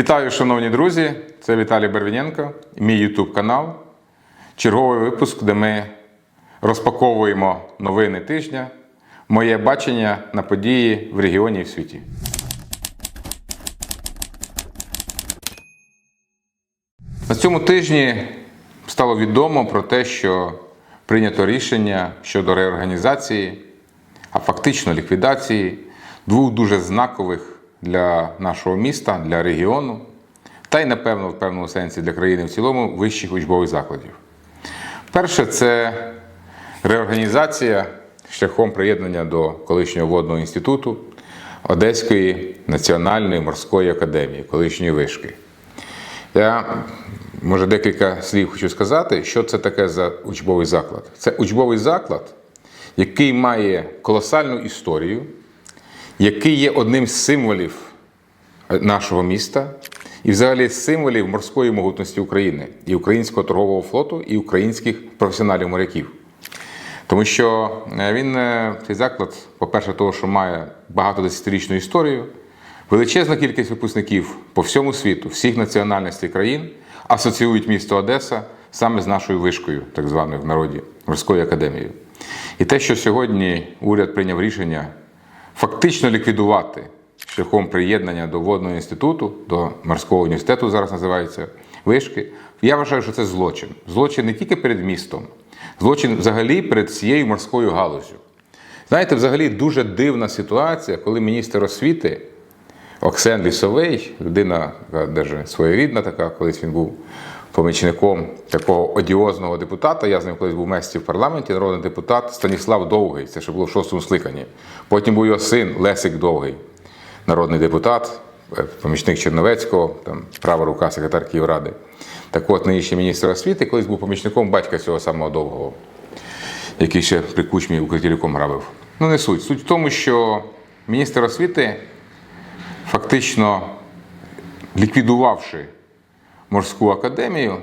Вітаю, шановні друзі! Це Віталій Бервіненко, мій YouTube канал. Черговий випуск, де ми розпаковуємо новини тижня, моє бачення на події в регіоні і в світі. На цьому тижні стало відомо про те, що прийнято рішення щодо реорганізації, а фактично ліквідації двох дуже знакових для нашого міста, для регіону, та й, напевно, в певному сенсі для країни в цілому вищих учбових закладів. Перше це реорганізація шляхом приєднання до колишнього водного інституту Одеської національної морської академії, колишньої вишки. Я може декілька слів хочу сказати, що це таке за учбовий заклад. Це учбовий заклад, який має колосальну історію, який є одним з символів нашого міста і, взагалі, символів морської могутності України і українського торгового флоту, і українських професіоналів моряків. Тому що е, він е, цей заклад, по-перше, того, що має багато десятирічну історію, величезна кількість випускників по всьому світу, всіх національностей країн асоціюють місто Одеса саме з нашою вишкою, так званою в народі морською академією. І те, що сьогодні уряд прийняв рішення фактично ліквідувати шляхом приєднання до водного інституту, до морського університету зараз називається вишки. Я вважаю, що це злочин. Злочин не тільки перед містом, злочин взагалі перед всією морською галузю. Знаєте, взагалі дуже дивна ситуація, коли міністр освіти Оксен Лісовий, людина яка своєрідна така, колись він був помічником такого одіозного депутата. Я з ним колись був в месті в парламенті, народний депутат Станіслав Довгий, це ще було в шостому скликанні. Потім був його син Лесик Довгий, народний депутат, е, помічник Черновецького, там права рука секретар Київради. Так от нинішній міністр освіти колись був помічником батька цього самого довгого, який ще при кучмі Укртелеком грабив. Ну, не суть. Суть в тому, що міністр освіти фактично ліквідувавши морську академію,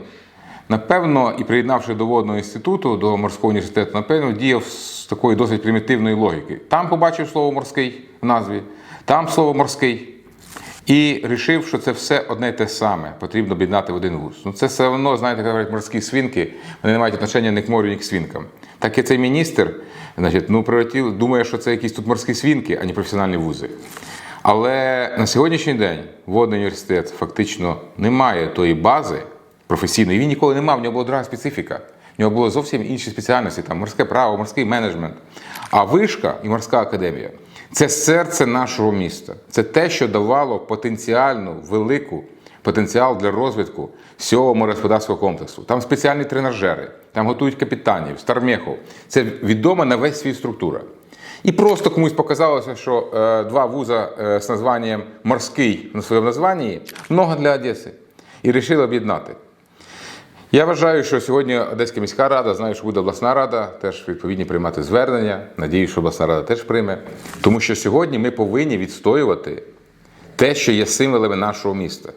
напевно, і приєднавши до водного інституту, до морського університету, напевно, діяв з такої досить примітивної логіки. Там побачив слово морський в назві, там слово морський. І рішив, що це все одне й те саме, потрібно об'єднати в один вуз. Ну це все одно, знаєте, як морські свинки, вони не мають отношення ні к морю, ні к свинкам. Так і цей міністр, значить, ну, прилетів, думає, що це якісь тут морські свинки, а не професіональні вузи. Але на сьогоднішній день водний університет фактично не має тої бази професійної. Він ніколи не мав, в нього була друга специфіка. В нього було зовсім інші спеціальності, там морське право, морський менеджмент. А вишка і морська академія це серце нашого міста. Це те, що давало потенціальну велику потенціал для розвитку всього моросподарського комплексу. Там спеціальні тренажери, там готують капітанів, стармехов. Це відома на весь світ структура. І просто комусь показалося, що е, два вуза е, з названням морський на своєму названні много для Одеси. І вирішили об'єднати. Я вважаю, що сьогодні Одеська міська рада, знаю, що буде обласна рада, теж відповідні приймати звернення. Надіюсь, що обласна рада теж прийме. Тому що сьогодні ми повинні відстоювати те, що є символами нашого міста.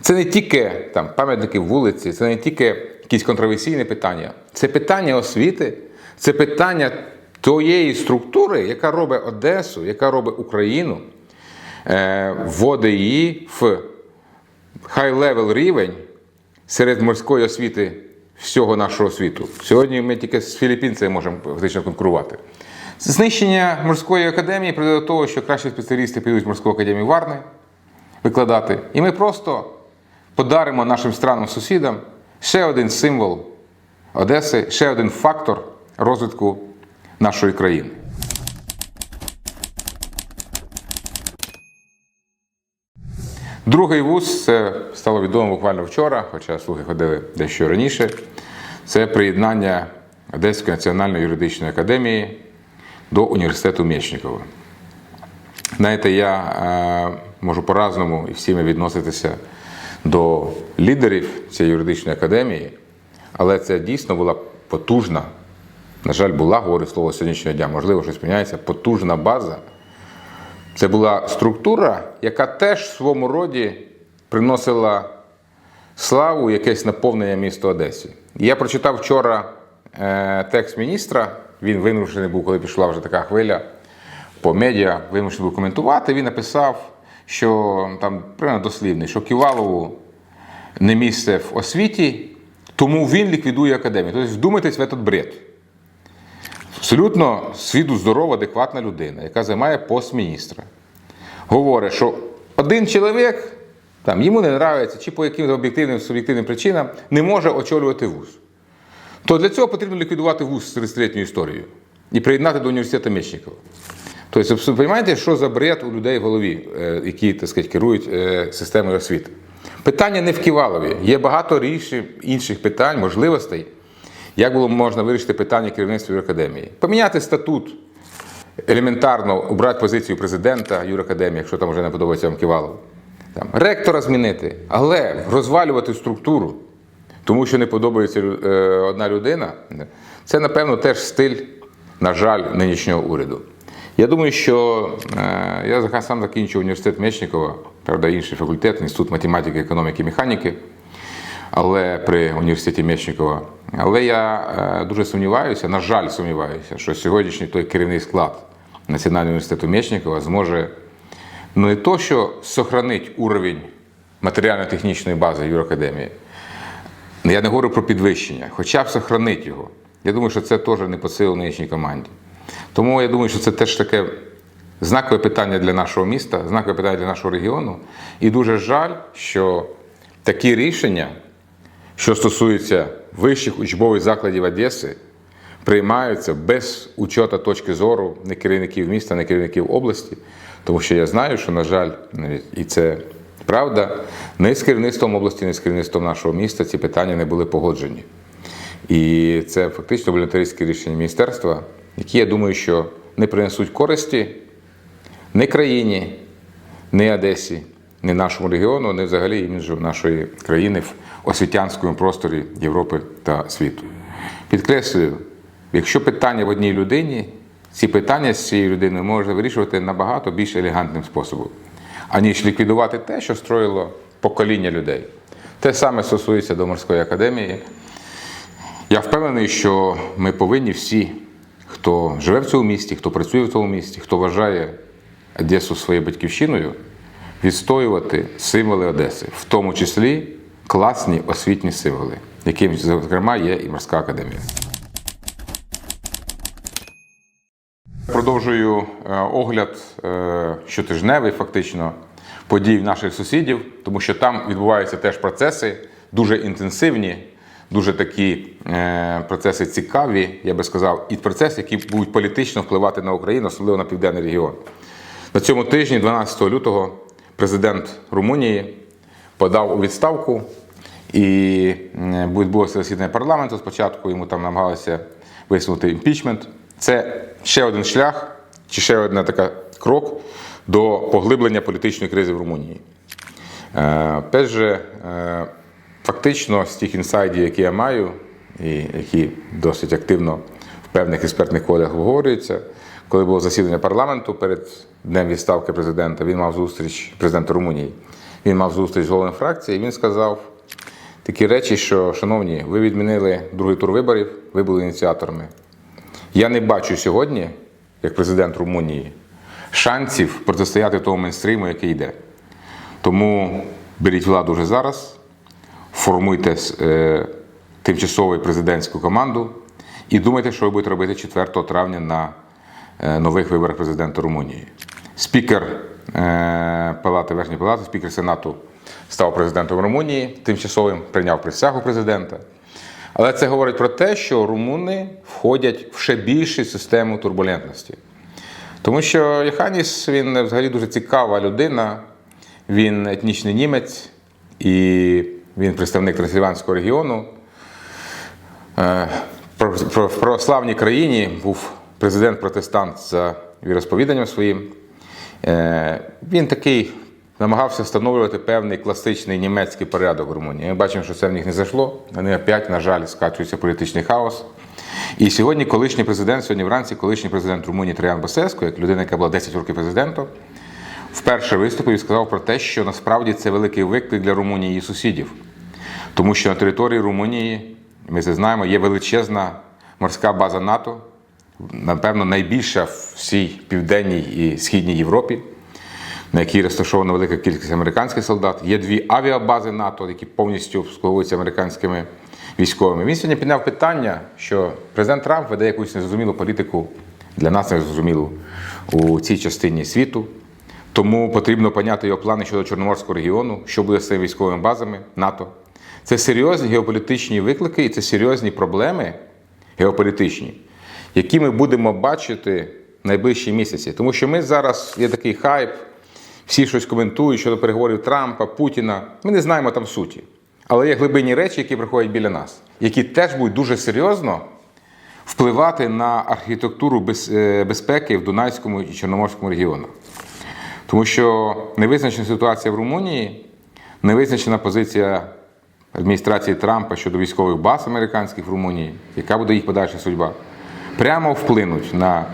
Це не тільки там, пам'ятники вулиці, це не тільки якісь контроверсійні питання. Це питання освіти, це питання тієї структури, яка робить Одесу, яка робить Україну, е, вводить її в хай-левел рівень серед морської освіти всього нашого світу. Сьогодні ми тільки з філіппінцями можемо фактично конкурувати. Знищення морської академії приведе до того, що кращі спеціалісти підуть в морську академію Варни викладати. І ми просто подаримо нашим странам сусідам ще один символ Одеси, ще один фактор розвитку нашої країни. Другий вуз, це стало відомо буквально вчора, хоча слухи ходили дещо раніше. Це приєднання Одеської національної юридичної академії до університету Мєчникова. Знаєте, я е, можу по-разному і всіми відноситися до лідерів цієї юридичної академії, але це дійсно була потужна, на жаль, була, говорю слово сьогоднішнього дня, можливо, щось міняється, потужна база. Це була структура, яка теж в своєму роді приносила славу, якесь наповнення місту Одесі. Я прочитав вчора е, текст міністра, він вимушений був, коли пішла вже така хвиля по медіа, вимушений був коментувати. Він написав, що там примерно дослівний, що Ківалову не місце в освіті, тому він ліквідує академію. Тобто вдумайтесь в этот бред. Абсолютно світу здорова, адекватна людина, яка займає пост міністра. Говорить, що один чоловік там, йому не подобається, чи по якимось об'єктивним суб'єктивним причинам не може очолювати вуз. То для цього потрібно ліквідувати вуз з 30-літньою історією і приєднати до університету Мечникова. Тобто, ви розумієте, що за бред у людей в голові, е, які так сказати, керують е, системою освіти? Питання не в Ківалові. Є багато рішень інших питань, можливостей, як було можна вирішити питання керівництва юракадемії. Поміняти статут, елементарно обрати позицію президента юракадемії, якщо там вже не подобається вам Ківалов. Там, ректора змінити, але розвалювати структуру, тому що не подобається е, одна людина, це, напевно, теж стиль, на жаль, нинішнього уряду. Я думаю, що е, я сам закінчив університет Мечникова, правда, інший факультет, інститут математики, економіки, механіки, але при університеті Мечникова. Але я е, дуже сумніваюся, на жаль, сумніваюся, що сьогоднішній той керівний склад Національного університету Мечникова зможе ну не то, що сохранить уровень матеріально-технічної бази Юракадемії. Я не говорю про підвищення, хоча б сохранить його. Я думаю, що це теж не по силу нинішній команді. Тому я думаю, що це теж таке знакове питання для нашого міста, знакове питання для нашого регіону. І дуже жаль, що такі рішення, що стосуються вищих учбових закладів Одеси, приймаються без учота точки зору не керівників міста, не керівників області. Тому що я знаю, що, на жаль, і це правда, не з керівництвом області, не з керівництвом нашого міста ці питання не були погоджені. І це фактично волюнтаристське рішення міністерства, які, я думаю, що не принесуть користі ні країні, ні Одесі, ні нашому регіону, ні взагалі іміджу нашої країни освітянському просторі Європи та світу. Підкреслюю, якщо питання в одній людині, ці питання з цією людиною можна вирішувати набагато більш елегантним способом, аніж ліквідувати те, що строїло покоління людей. Те саме стосується до морської академії. Я впевнений, що ми повинні всі, хто живе в цьому місті, хто працює в цьому місті, хто вважає Одесу своєю батьківщиною, відстоювати символи Одеси, в тому числі класні освітні символи, яким, зокрема, є і морська академія. Продовжую е, огляд е, щотижневий, фактично, подій наших сусідів, тому що там відбуваються теж процеси дуже інтенсивні, дуже такі е, процеси цікаві, я би сказав, і процеси, які будуть політично впливати на Україну, особливо на південний регіон. На цьому тижні, 12 лютого, президент Румунії подав у відставку і відбулося засідання парламенту. Спочатку йому там намагалися висунути імпічмент. Це ще один шлях, чи ще один така крок до поглиблення політичної кризи в Румунії. Е, же, е, фактично, з тих інсайдів, які я маю, і які досить активно в певних експертних колях обговорюються, коли було засідання парламенту перед днем відставки президента, він мав зустріч президента Румунії. Він мав зустріч з головою фракції, він сказав такі речі, що, шановні, ви відмінили другий тур виборів, ви були ініціаторами. Я не бачу сьогодні, як президент Румунії, шансів протистояти тому мейнстриму, який йде. Тому беріть владу вже зараз, формуйте е, тимчасову президентську команду і думайте, що ви будете робити 4 травня на е, нових виборах президента Румунії. Спікер Палати Верхньої Палати, спікер Сенату став президентом Румунії, тимчасовим прийняв присягу президента. Але це говорить про те, що румуни входять в ще більшу систему турбулентності. Тому що Яханіс він взагалі дуже цікава людина, він етнічний німець і він представник трансильванського регіону. Е, В православній країні був президент-протестант за віросповіданням своїм. Е, Він такий намагався встановлювати певний класичний німецький порядок в Румунії. Ми бачимо, що це в них не зайшло. Вони опять, на жаль, скачується політичний хаос. І сьогодні колишній президент, сьогодні вранці, колишній президент Румунії Траян Басеско, як людина, яка була 10 років президентом, вперше виступив і сказав про те, що насправді це великий виклик для Румунії і сусідів. Тому що на території Румунії, ми це знаємо, є величезна морська база НАТО, напевно, найбільша в всій південній і східній Європі. на якій розташована велика кількість американських солдат. Є дві авіабази НАТО, які повністю обслуговуються американськими військовими. Він сьогодні підняв питання, що президент Трамп веде якусь незрозумілу політику для нас незрозумілу у цій частині світу. Тому потрібно поняти його плани щодо Чорноморського регіону, що буде з цими військовими базами НАТО. Це серйозні геополітичні виклики і це серйозні проблеми геополітичні, які ми будемо бачити в найближчі місяці. Тому що ми зараз є такий хайп, всі щось коментують щодо переговорів Трампа, Путіна. Ми не знаємо там суті. Але є глибинні речі, які приходять біля нас, які теж будуть дуже серйозно впливати на архітектуру е, безпеки в Дунайському і Чорноморському регіонах. Тому що невизначена ситуація в Румунії, невизначена позиція адміністрації Трампа щодо військових баз американських в Румунії, яка буде їх подальша судьба, прямо вплинуть на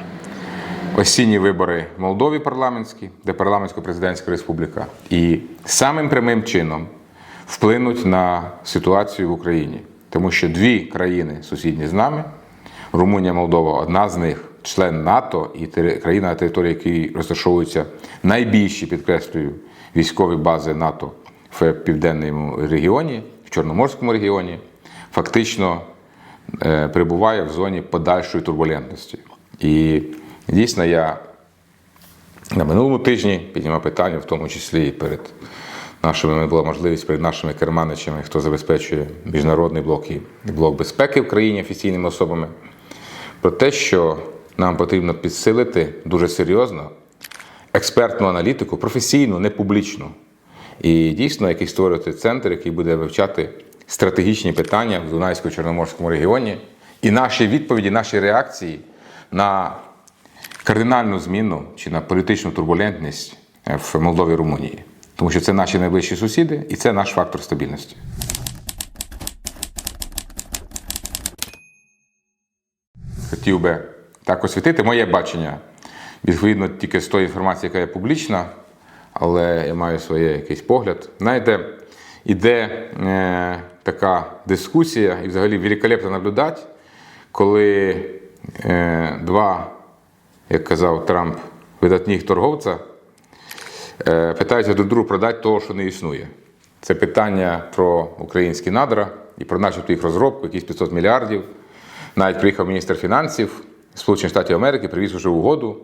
осінні вибори в Молдові парламентські, де парламентсько-президентська республіка, і самим прямим чином вплинуть на ситуацію в Україні. Тому що дві країни сусідні з нами, Румунія, Молдова, одна з них член НАТО і країна, на території якої розташовуються найбільші, підкреслюю, військові бази НАТО в південному регіоні, в Чорноморському регіоні, фактично перебуває в зоні подальшої турбулентності. І дійсно я на минулому тижні піднімав питання, в тому числі і перед нашими була можливість перед нашими керманичами, хто забезпечує міжнародний блок і блок безпеки в країні офіційними особами, про те, що нам потрібно підсилити дуже серйозно експертну аналітику, професійну, не публічну. І дійсно якийсь створити центр, який буде вивчати стратегічні питання в Дунайсько-Чорноморському регіоні, і наші відповіді, наші реакції на кардинальну зміну чи на політичну турбулентність е, в Молдові Румунії. Тому що це наші найближчі сусіди і це наш фактор стабільності. Хотів би так освітити моє бачення, відповідно тільки з тої інформації, яка є публічна, але я маю своє якийсь погляд. Знаєте, іде е, така дискусія, і взагалі великолепно наблюдати, коли е, два, як казав Трамп, видатних торговця е, питаються до другу продати того, що не існує. Це питання про українські надра і про начебто їх розробку, якісь 500 мільярдів. Навіть приїхав міністр фінансів Сполучених Штатів Америки, привіз уже угоду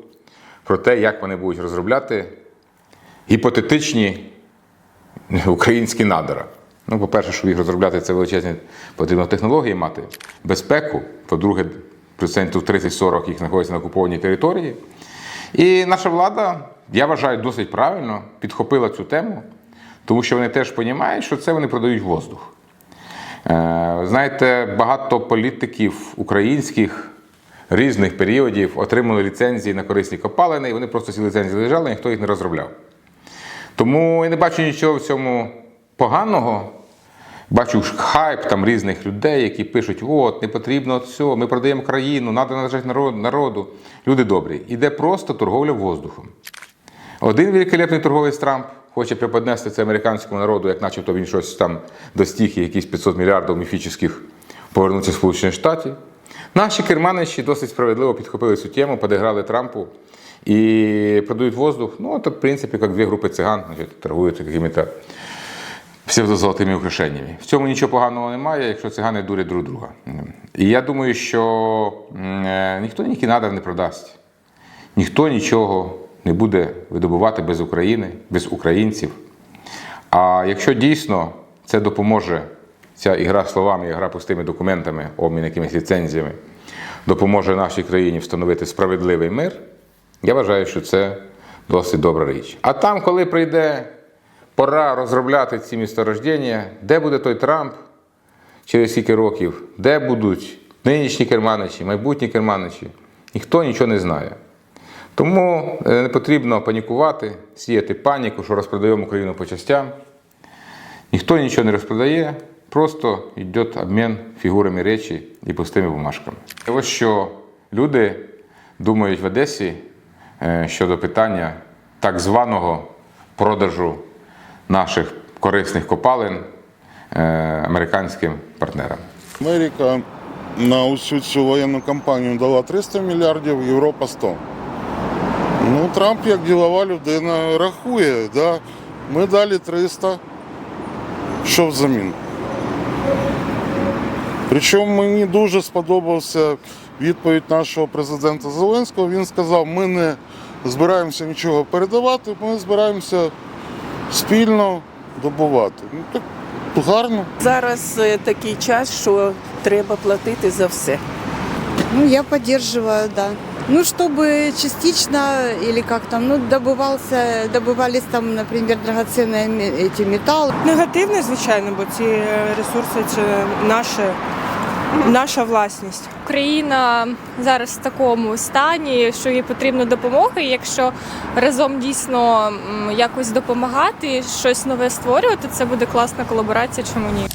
про те, як вони будуть розробляти гіпотетичні українські надра. Ну, по-перше, щоб їх розробляти, це величезні потрібно технології мати, безпеку. По-друге, процентів 30-40 їх знаходяться на окупованій території. І наша влада, я вважаю, досить правильно підхопила цю тему, тому що вони теж розуміють, що це вони продають воздух. Е, Знаєте, багато політиків українських різних періодів отримали ліцензії на корисні копалини, і вони просто ці ліцензії лежали, ніхто їх не розробляв. Тому я не бачу нічого в цьому поганого. Бачу хайп там різних людей, які пишуть: от, не потрібно цього, ми продаємо країну, треба належати народ- народу. Люди добрі. Іде просто торговля воздухом. Один великолепний торговець Трамп хоче преподнести це американському народу, як начебто він щось там достиг і якісь 500 мільярдів міфічних повернуться в Сполучені Штати. Наші керманичі досить справедливо підхопили цю тему, подіграли Трампу і продають воздух. Ну, це, в принципі, як дві групи циган, значить, торгують якими-то псевдозолотими украшеннями. В цьому нічого поганого немає, якщо цигани дурять друг друга. І я думаю, що е, ніхто ніякий надар не продасть. Ніхто нічого не буде видобувати без України, без українців. А якщо дійсно це допоможе, ця ігра словами, ігра пустими документами, обмін якимись ліцензіями, допоможе нашій країні встановити справедливий мир, я вважаю, що це досить добра річ. А там, коли прийде пора розробляти ці місторождення, де буде той Трамп через скільки років, де будуть нинішні керманичі, майбутні керманичі, ніхто нічого не знає. Тому е, не потрібно панікувати, сіяти паніку, що розпродаємо Україну по частям. Ніхто нічого не розпродає, просто йде обмін фігурами речі і пустими бумажками. І ось що люди думають в Одесі е, щодо питання так званого продажу наших корисних копалин е, американським партнерам. Ну, Трамп, як ділова людина, рахує. Да? Ми дали 300. Що взамін? Причому мені дуже сподобався відповідь нашого президента Зеленського. Він сказав, ми не збираємося нічого передавати, ми збираємося спільно добувати. Ну, так гарно. Зараз е, такий час, що треба платити за все. Ну, я поддерживаю, да. Ну, чтобы частично или как там, ну, добывался, добывались там, например, драгоценные ме- эти металлы. Негативне, звичайно, бо ці е, ресурси це наше, наша власність. Україна зараз в такому стані, що їй потрібна допомога. І якщо разом дійсно якось допомагати, щось нове створювати, це буде класна колаборація. Чому ні?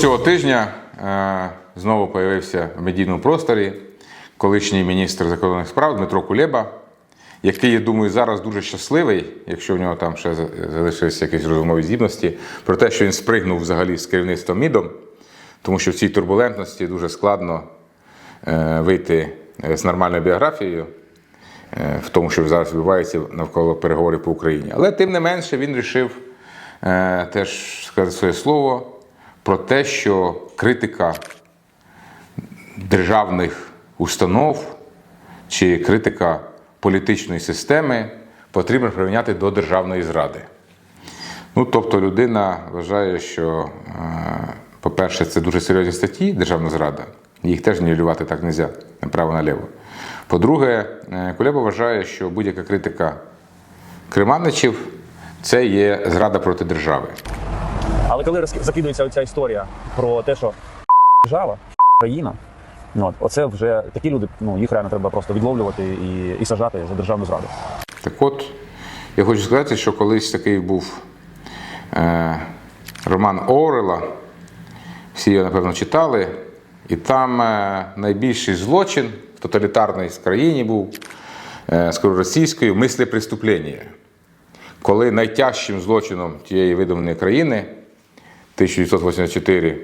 Цього тижня е, знову появився в медійному просторі колишній міністр закордонних справ Дмитро Кулеба, який, я думаю, зараз дуже щасливий, якщо в нього там ще залишилися якісь розумові здібності, про те, що він спригнув взагалі з керівництвом МІДом, тому що в цій турбулентності дуже складно е, вийти е, з нормальною біографією. е, В тому, що зараз відбувається навколо переговорів по Україні. Але тим не менше він вирішив теж сказати своє слово про те, що критика державних установ чи критика політичної системи потрібно прирівняти до державної зради. Ну, тобто людина вважає, що, е, по-перше, це дуже серйозні статті державна зрада. Їх теж нівелювати так не можна, направо наліво. По-друге, е, Кулеба вважає, що будь-яка критика креманичів це є зрада проти держави. Але коли закидується оця історія про те, що держава, країна, от оце вже такі люди, ну їх реально треба просто відловлювати і, і сажати за державну зраду. Так от, я хочу сказати, що колись такий був е, роман Орела, всі його, напевно, читали, і там е, найбільший злочин в тоталітарній країні був, е, скажу російською, мисле преступлення. Коли найтяжчим злочином тієї видуманої країни, 1984 е,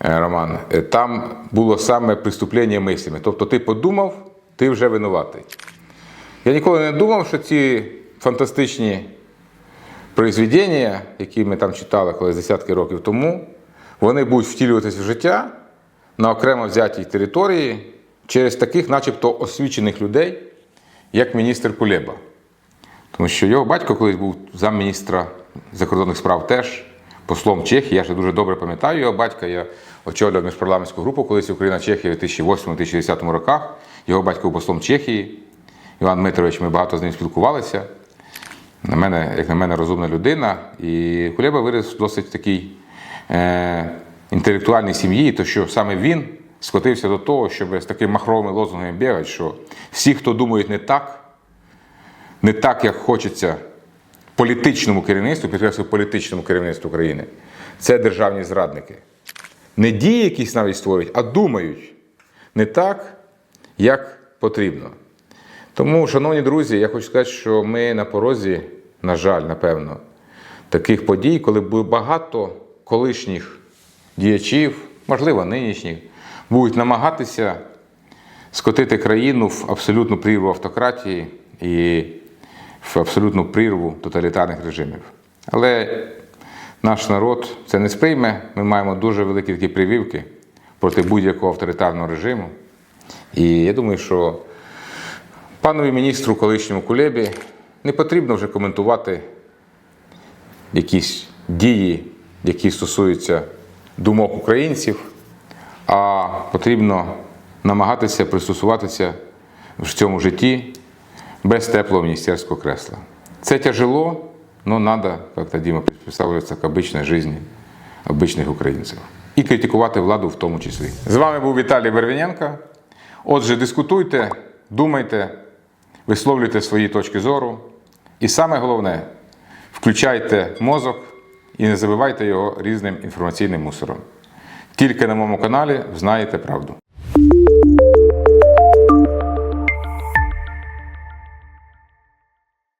роман, е, там було саме преступлення мислями. Тобто ти подумав, ти вже винуватий. Я ніколи не думав, що ці фантастичні произведення, які ми там читали колись десятки років тому, вони будуть втілюватися в життя на окремо взятій території через таких, начебто, освічених людей, як міністр Кулеба. Тому що його батько колись був замміністра закордонних справ теж, послом Чехії. Я ще дуже добре пам'ятаю його батька. Я очолював міжпарламентську групу, колись Україна-Чехія у 2008-2010 роках. Його батько був послом Чехії. Іван Дмитрович, ми багато з ним спілкувалися. На мене, як на мене, розумна людина. І Кулеба виріс в досить такій е, інтелектуальній сім'ї, то що саме він скотився до того, щоб з таким махровими лозунгами бігати, що всі, хто думають не так, не так, як хочеться політичному керівництву, підкреслюю політичному керівництву країни, це державні зрадники. Не дії якісь навіть створюють, а думають не так, як потрібно. Тому, шановні друзі, я хочу сказати, що ми на порозі, на жаль, напевно, таких подій, коли багато колишніх діячів, можливо, нинішніх, будуть намагатися скотити країну в абсолютну прірву автократії і в абсолютну прірву тоталітарних режимів. Але наш народ це не сприйме. Ми маємо дуже великі такі прививки проти будь-якого авторитарного режиму. І я думаю, що панові міністру колишньому Кулебі не потрібно вже коментувати якісь дії, які стосуються думок українців, а потрібно намагатися пристосуватися в цьому житті без теплого міністерського кресла. Це тяжело, но надо, как-то Дима представляется к обычной жизни обичних українців. І критикувати владу в тому числі. З вами був Віталій Бервіненко. Отже, дискутуйте, думайте, висловлюйте свої точки зору. І саме головне, включайте мозок і не забивайте його різним інформаційним мусором. Тільки на моєму каналі знаєте правду.